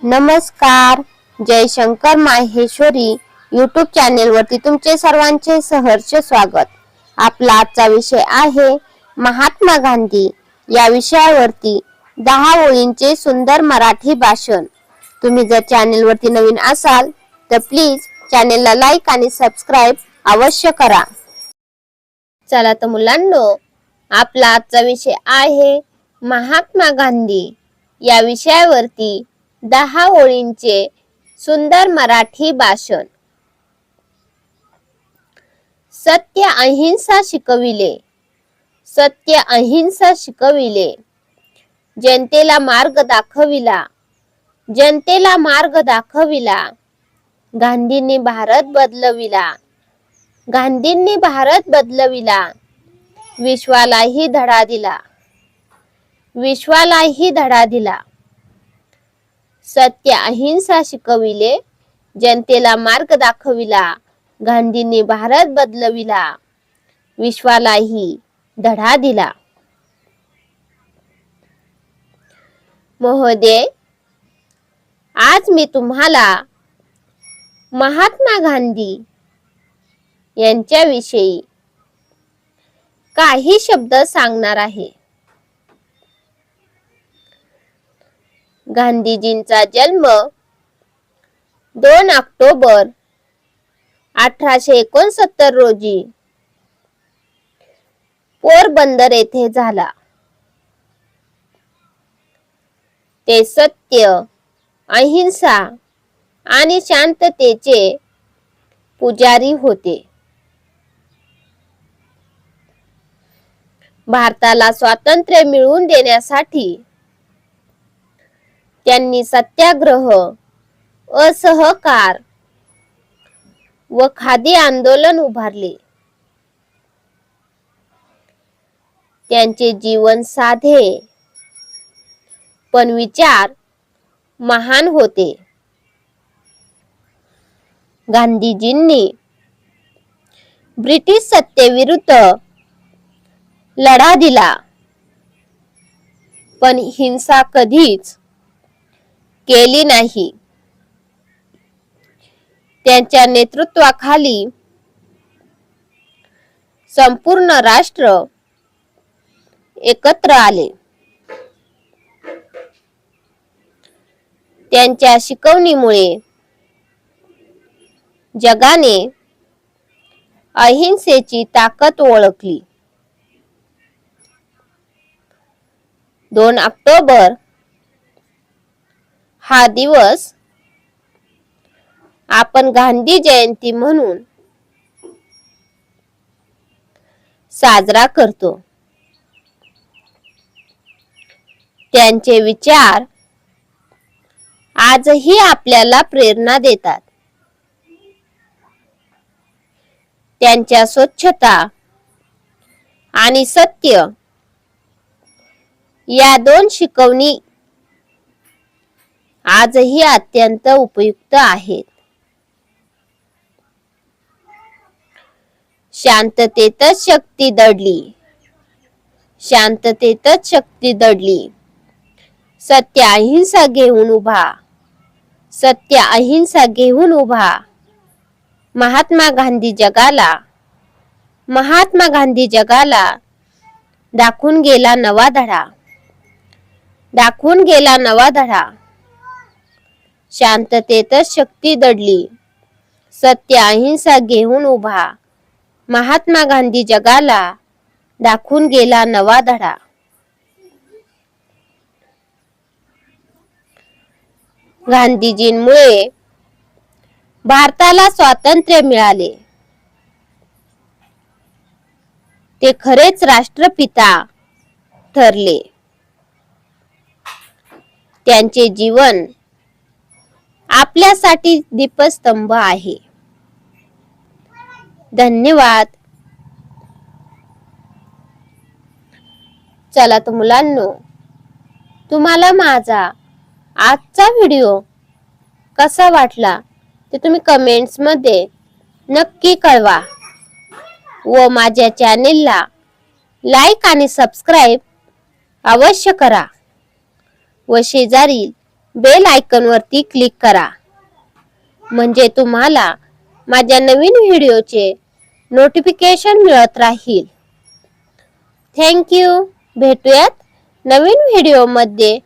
नमस्कार. Jaishankar Maheshwari YouTube channel वरती तुमचे सर्वांचे सहर्ष स्वागत. आपला आजचा विषय आहे महात्मा गांधी. या विषयावरती दहा ओळींचे सुंदर मराठी भाषण. तुम्ही जर चॅनेल वरती नवीन असाल तर प्लीज चॅनेलला लाईक आणि सबस्क्राईब अवश्य करा. चला तर मुलांनो आपला आजचा विषय आहे महात्मा गांधी. या विषयावरती दहा ओळींचे सुंदर मराठी भाषण. सत्य अहिंसा शिकविले. सत्य अहिंसा शिकविले. जनतेला मार्ग दाखविला. जनतेला मार्ग दाखविला. गांधींनी भारत बदलविला. गांधींनी भारत बदलविला. विश्वालाही धडा दिला. विश्वालाही धडा दिला. सत्य अहिंसा शिकविले. जनतेला मार्ग दाखविला. गांधींनी भारत बदलविला. विश्वालाही धडा दिला. महोदय आज मी तुम्हाला महात्मा गांधी यांच्याविषयी काही शब्द सांगणार आहे. गांधीजींचा जन्म दोन ऑक्टोबर अठराशे एकोणसत्तर रोजी पोरबंदर येथे झाला. ते सत्य अहिंसा आणि शांततेचे पुजारी होते. भारताला स्वातंत्र्य मिळवून देण्यासाठी त्यांनी सत्याग्रह असहकार व खादी आंदोलन उभारले. त्यांचे जीवन साधे पण विचार महान होते. गांधीजींनी ब्रिटिश सत्तेविरुद्ध लढा दिला पण हिंसा कधीच केली नाही. त्यांच्या नेतृत्वाखाली संपूर्ण राष्ट्र एकत्र आले. त्यांच्या शिकवणीमुळे जगाने अहिंसेची ताकद ओळखली. दोन ऑक्टोबर हा दिवस आपण गांधी जयंती म्हणून साजरा करतो. त्यांचे विचार आजही आपल्याला प्रेरणा देतात. त्यांच्या स्वच्छता आणि सत्य या दोन शिकवणी आजही अत्यंत उपयुक्त आहेत. शांततेतच शक्ती दडली. शांततेतच शक्ती दडली. सत्य अहिंसा घेऊन उभा. सत्य अहिंसा घेऊन उभा. महात्मा गांधी जगाला महात्मा गांधी जगाला दाखवून गेला नवा धडा. दाखवून गेला नवा धडा. शांततेतच शक्ती दडली. सत्य अहिंसा घेऊन उभा. महात्मा गांधी जगाला दाखवून गेला नवा धडा. गांधीजींमुळे भारताला स्वातंत्र्य मिळाले. ते खरेच राष्ट्रपिता ठरले. त्यांचे जीवन आपल्यासाठी दीपस्तंभ आहे. धन्यवाद. चला तर मुलांनो तुम्हाला माझा आजचा व्हिडिओ कसा वाटला ते तुम्ही कमेंट्समध्ये नक्की कळवा व माझ्या चॅनेलला लाईक आणि सबस्क्राईब अवश्य करा व शेजारी बेल आयकॉनवरती क्लिक करा. म्हणजे तुम्हाला माझ्या नवीन व्हिडिओचे नोटिफिकेशन मिळत राहील. थँक यू भेटूयात नवीन व्हिडिओमध्ये.